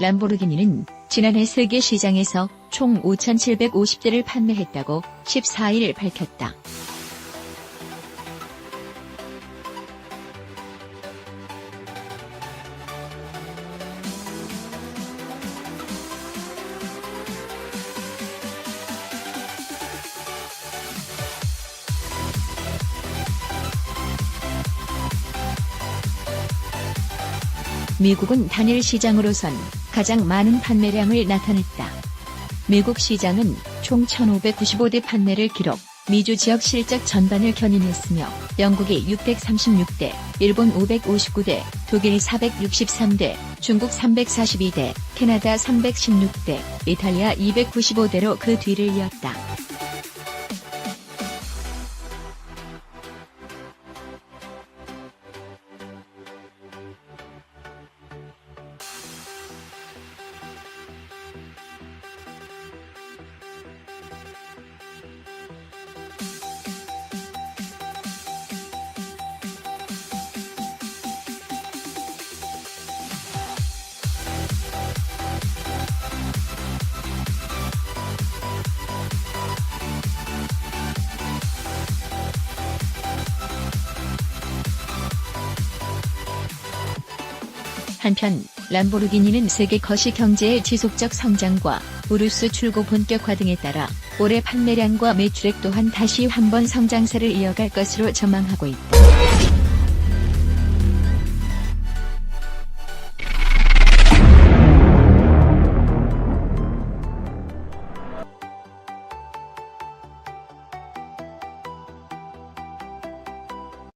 람보르기니는 지난해 세계 시장에서 총 5,750대를 판매했다고 14일 밝혔다. 미국은 단일 시장으로선 가장 많은 판매량을 나타냈다. 미국 시장은 총 1,595대 판매를 기록, 미주 지역 실적 전반을 견인했으며 영국이 636대, 일본 559대, 독일 463대, 중국 342대, 캐나다 316대, 이탈리아 295대로 그 뒤를 이었다. 한편 람보르기니는 세계 거시 경제의 지속적 성장과 우르스 출고 본격화 등에 따라 올해 판매량과 매출액 또한 다시 한번 성장세를 이어갈 것으로 전망하고 있다.